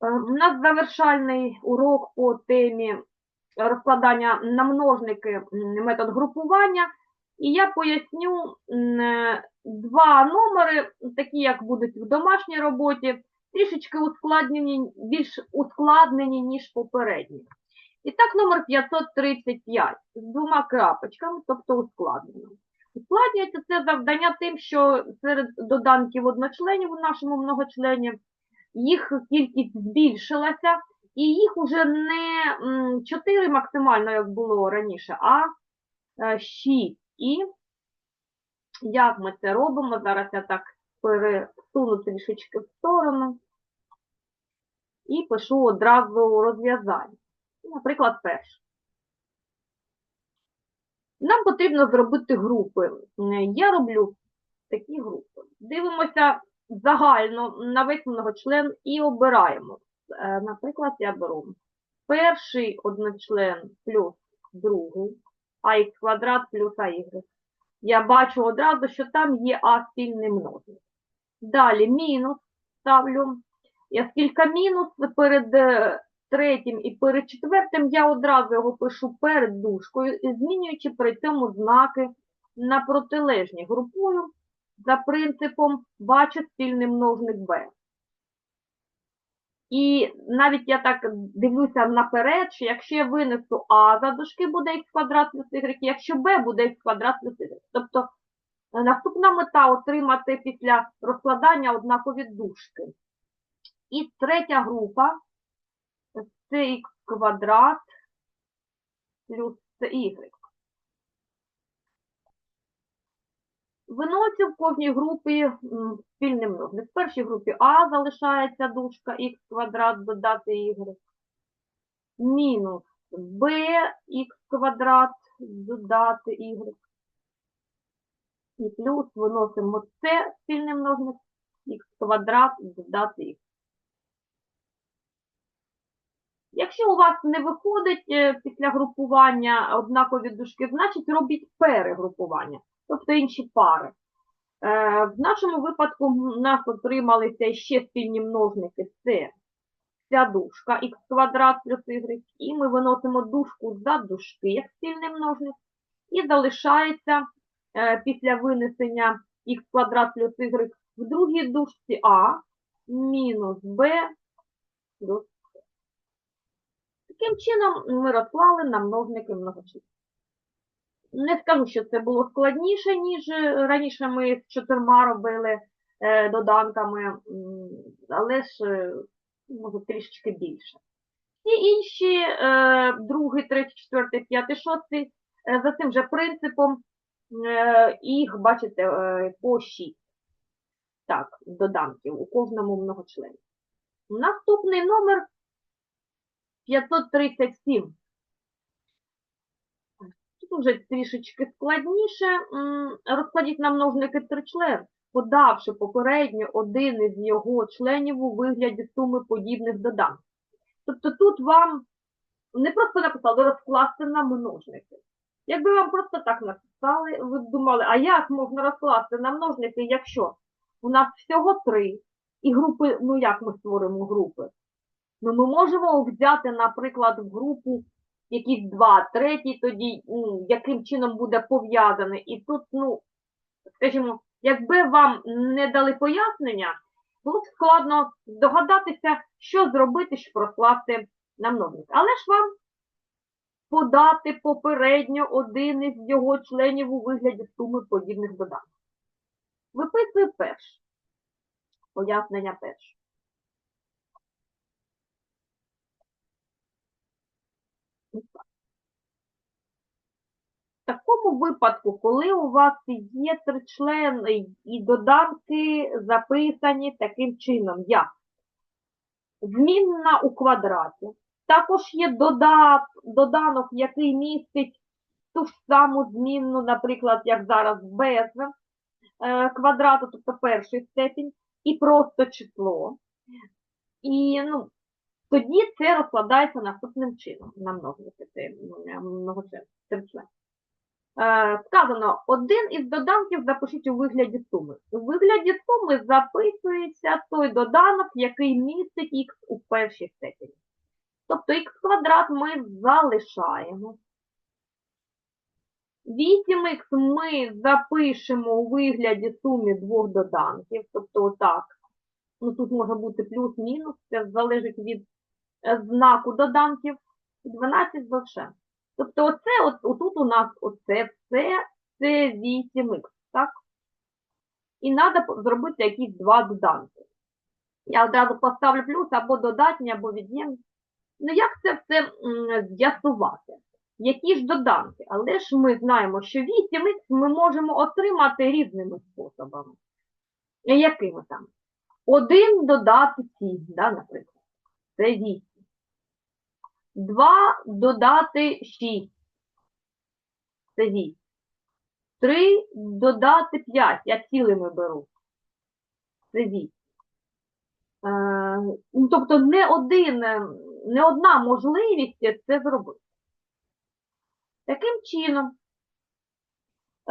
Е, У нас завершальний урок по темі розкладання на множники метод групування. І я поясню е, два номери, такі як будуть в домашній роботі, трішечки ускладнені, більш ускладнені, ніж попередні. І так, номер 535 з двома крапочками, тобто ускладнено. Ускладнюється це завдання тим, що серед доданків одночленів у нашому многочлені їх кількість збільшилася, і їх уже не 4 максимально, як було раніше, а 6. І як ми це робимо? Зараз я так пересуну трішечки в сторону і пишу одразу розв'язання. Наприклад, перше. Нам потрібно зробити групи. Я роблю такі групи. Дивимося загально на весь многочлен і обираємо. Е, Наприклад, я беру перший одночлен плюс другий, ах квадрат плюс АY. Я бачу одразу, що там є А спільний множник. Далі мінус ставлю. І оскільки мінус перед е, третім і перед четвертим, я одразу його пишу перед дужкою, змінюючи при цьому знаки на протилежні. Групую за принципом бачу спільний множник b. І навіть я так дивлюся наперед, що якщо я винесу а за дужки, буде х квадрат плюс y, якщо b буде х квадрат плюс y. Тобто е, наступна мета отримати після розкладання однакові дужки. І третя група це х квадрат плюс y. Виносю в кожній групі м, спільний множник. В першій групі А залишається дужка х квадрат додати y. Мінус b х квадрат додати y. І плюс виносимо С спільний множник х квадрат додати y. Якщо у вас не виходить е, після групування однакові дужки, значить робіть перегрупування, тобто інші пари. Е, В нашому випадку у нас отрималися ще спільні множники. Це ця дужка х квадрат плюс y, і ми виносимо дужку за дужки як спільний множник. І залишається е, після винесення х квадрат плюс y в другій дужці а мінус b плюс Таким чином ми розклали на множники многочлен. Не скажу, що це було складніше, ніж е, раніше ми з чотирма робили е, доданками, але ж, е, може, трішечки більше. Всі інші, другий, третій, четвертий, п'ятий, шостий, за цим же принципом, їх, бачите, по 6. Так, доданків у кожному многочлені. Наступний номер 537. Тут вже трішечки складніше. Розкладіть на множники тричлен, подавши попередньо один із його членів у вигляді суми подібних доданків. Тобто тут вам не просто написали розкласти на множники. Якби вам просто так написали, ви б думали, а як можна розкласти на множники, якщо у нас всього три, і групи, ну як ми створимо групи? Ну, ми можемо взяти, наприклад, в групу якісь два, третій, тоді ну, яким чином буде пов'язаний. І тут, ну, скажімо, якби вам не дали пояснення, було б складно здогадатися, що зробити, щоб розкласти на множник. Але ж вам подати попередньо один із його членів у вигляді суми подібних доданків. Виписую перше. Пояснення перше. В такому випадку, коли у вас є тричлени і доданки записані таким чином, як змінна у квадраті, також є додат, доданок, який містить ту ж саму змінну, наприклад, як зараз без е, квадрату, тобто перший степінь, і просто число. І ну, тоді це розкладається наступним чином на множники, сказано, один із доданків запишіть у вигляді суми. У вигляді суми записується той доданок, який містить х у першій степені. Тобто х квадрат ми залишаємо. 8х ми запишемо у вигляді суми двох доданків. Тобто отак. Ну, тут може бути плюс-мінус, це залежить від е, знаку доданків. 12 залишаємо. Тобто оце, от, отут у нас оце все, це 8х, так? І треба зробити якісь два доданки. Я одразу поставлю плюс або додатні, або від'ємні. Ну, як це все з'ясувати? Які ж доданки? Але ж ми знаємо, що 8х ми можемо отримати різними способами. Якими там? Один додати 7, да, наприклад. Це 8. 2 додати 6. Це 8. 3 додати 5. Я цілими беру. Це 8. Е, ну, тобто не, один, е, не одна можливість це зробити. Таким чином,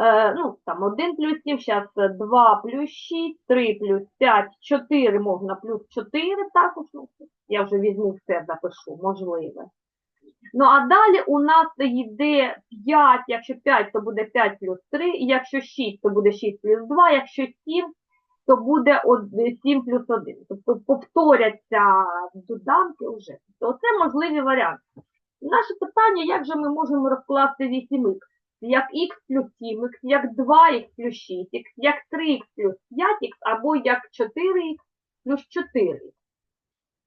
е, ну, там 1 плюс 7, зараз 2 плюс 6, 3 плюс 5, 4 можна плюс 4 також. Я вже візьму все, запишу, можливе. Ну, а далі у нас йде 5, якщо 5, то буде 5 плюс 3, якщо 6, то буде 6 плюс 2, якщо 7, то буде 7 плюс 1. Тобто повторяться доданки вже. Тобто це можливі варіанти. Наше питання, як же ми можемо розкласти 8х? Як х плюс 7х, як 2х плюс 6х, як 3х плюс 5х, або як 4х плюс 4х.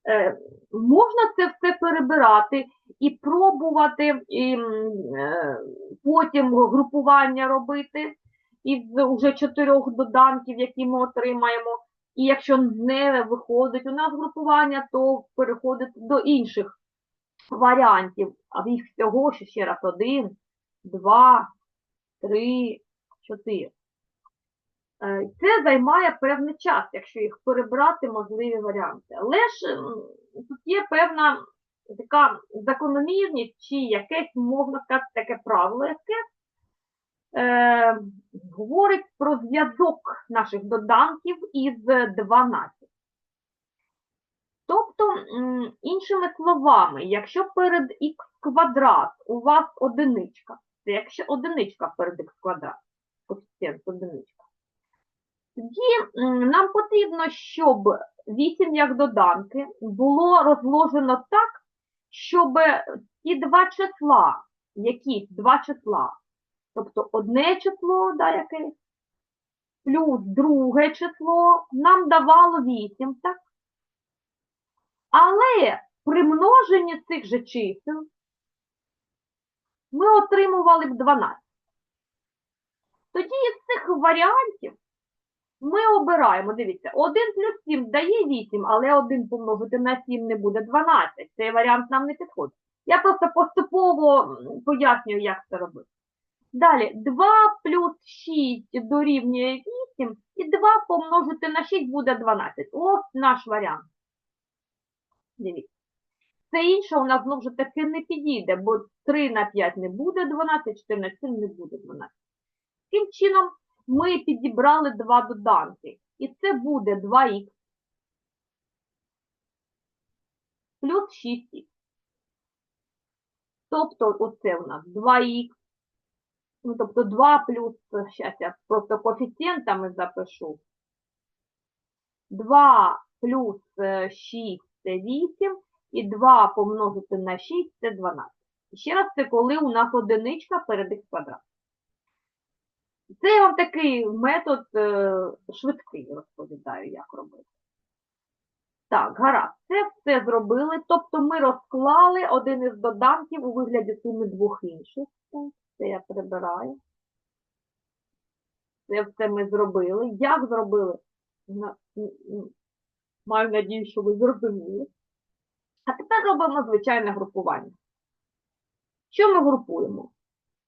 Е, можна це все перебирати і пробувати і, е, потім групування робити із уже чотирьох доданків, які ми отримаємо. І якщо не виходить у нас групування, то переходити до інших варіантів. А їх всього ще ще раз один, два, три, чотири. Е, Це займає певний час, якщо їх перебрати можливі варіанти. Але ж тут є певна така закономірність, чи якесь, можна сказати, таке правило, яке е, говорить про зв'язок наших доданків із 12. Тобто, іншими словами, якщо перед х квадрат у вас одиничка, це якщо одиничка перед х квадрат, коефіцієнт одиничка, тоді нам потрібно, щоб 8 як доданки було розложено так, щоб ці два числа, якісь два числа, тобто одне число, да, якесь, плюс друге число, нам давало 8, так? Але при множенні цих же чисел ми отримували б 12. Тоді із цих варіантів ми обираємо, дивіться, 1 плюс 7 дає 8, але 1 помножити на 7 не буде 12. Цей варіант нам не підходить. Я просто поступово пояснюю, як це робити. Далі, 2 плюс 6 дорівнює 8, і 2 помножити на 6 буде 12. Ось наш варіант. Дивіться. Це інше у нас знову ж таки не підійде, бо 3 на 5 не буде 12, 4 на 7 не буде 12. Таким чином, ми підібрали два доданки. І це буде 2х плюс 6х. Тобто, оце у нас 2х. Ну, тобто 2 плюс, зараз я просто коефіцієнтами запишу. 2 плюс е, 6 це 8, і 2 помножити на 6 це 12. І ще раз, це коли у нас одиничка перед х квадрат. Це я вам такий метод е, швидкий розповідаю, як робити. Так, гаразд, це все зробили. Тобто ми розклали один із доданків у вигляді суми двох інших. Це я прибираю. Це все ми зробили. Як зробили? Маю надію, що ви зрозуміли. А тепер робимо звичайне групування. Що ми групуємо?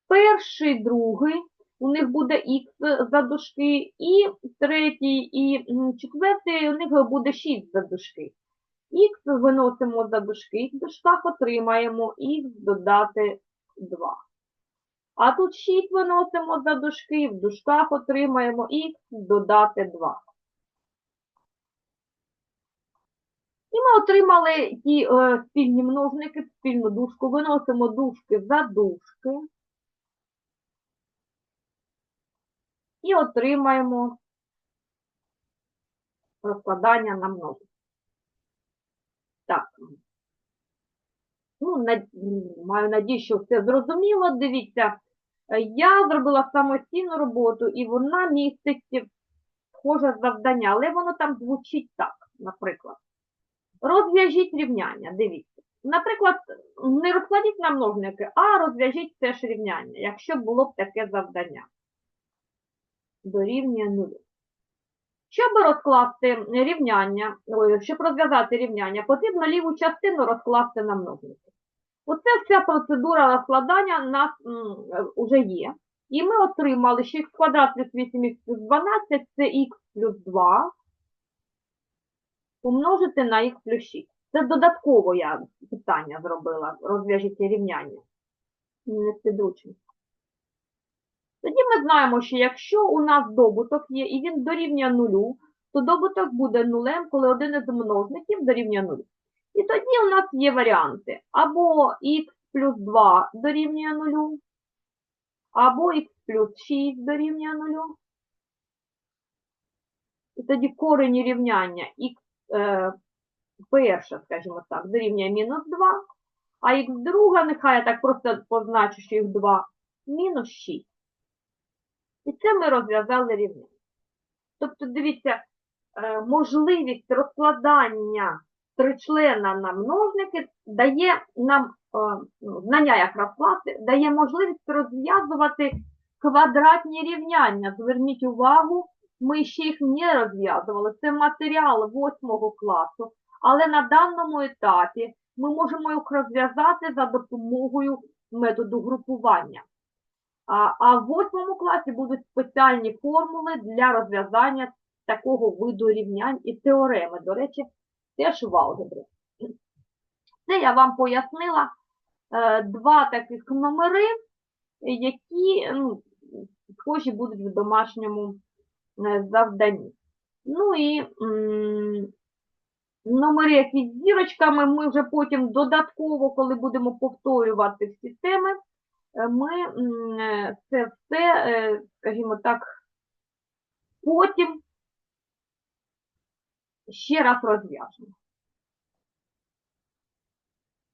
Перший, другий, у них буде х за дужки, і третій, і четвертий, у них буде 6 за дужки. Х виносимо за дужки, в дужках отримаємо х додати 2. А тут 6 виносимо за дужки, в дужках отримаємо х додати 2. І ми отримали ті е, спільні множники, спільну дужку, виносимо дужки за дужки. І отримаємо розкладання на множники. Так. Ну, над... маю надію, що все зрозуміло. Дивіться, е, я зробила самостійну роботу, і вона містить схоже завдання, але воно там звучить так, наприклад. Розв'яжіть рівняння, дивіться. Наприклад, не розкладіть на множники, а розв'яжіть теж рівняння, якщо було б таке завдання. Дорівнює нулю. Щоб розкласти рівняння, щоб розв'язати рівняння, потрібно ліву частину розкласти на множники. Оце вся процедура розкладання у нас вже є. І ми отримали, що х квадрат плюс 8х плюс 12 це х плюс 2 помножити на х плюс 6. Це додатково я питання зробила, розв'яжіть рівняння. Не підручник. Тоді ми знаємо, що якщо у нас добуток є і він дорівнює нулю, то добуток буде нулем, коли один із множників дорівнює нулю. І тоді у нас є варіанти. Або х плюс 2 дорівнює нулю, або х плюс 6 дорівнює нулю. І тоді корені рівняння х е, перше, скажімо так, дорівнює мінус 2, а х друга, нехай я так просто позначу, що їх 2, мінус 6. І це ми розв'язали рівняння. Тобто, дивіться, е, можливість розкладання тричлена на множники дає нам, е, ну, знання як розкласти, дає можливість розв'язувати квадратні рівняння. Зверніть увагу, ми ще їх не розв'язували. Це матеріал 8 класу, але на даному етапі ми можемо їх розв'язати за допомогою методу групування. А, в 8 класі будуть спеціальні формули для розв'язання такого виду рівнянь і теореми. До речі, теж в алгебрі. Це я вам пояснила е, два таких номери, які ну, схожі будуть в домашньому е, завданні. Ну і номери, які з зірочками, ми вже потім додатково, коли будемо повторювати всі теми, ми е, це все, е, скажімо так, потім ще раз розв'яжемо.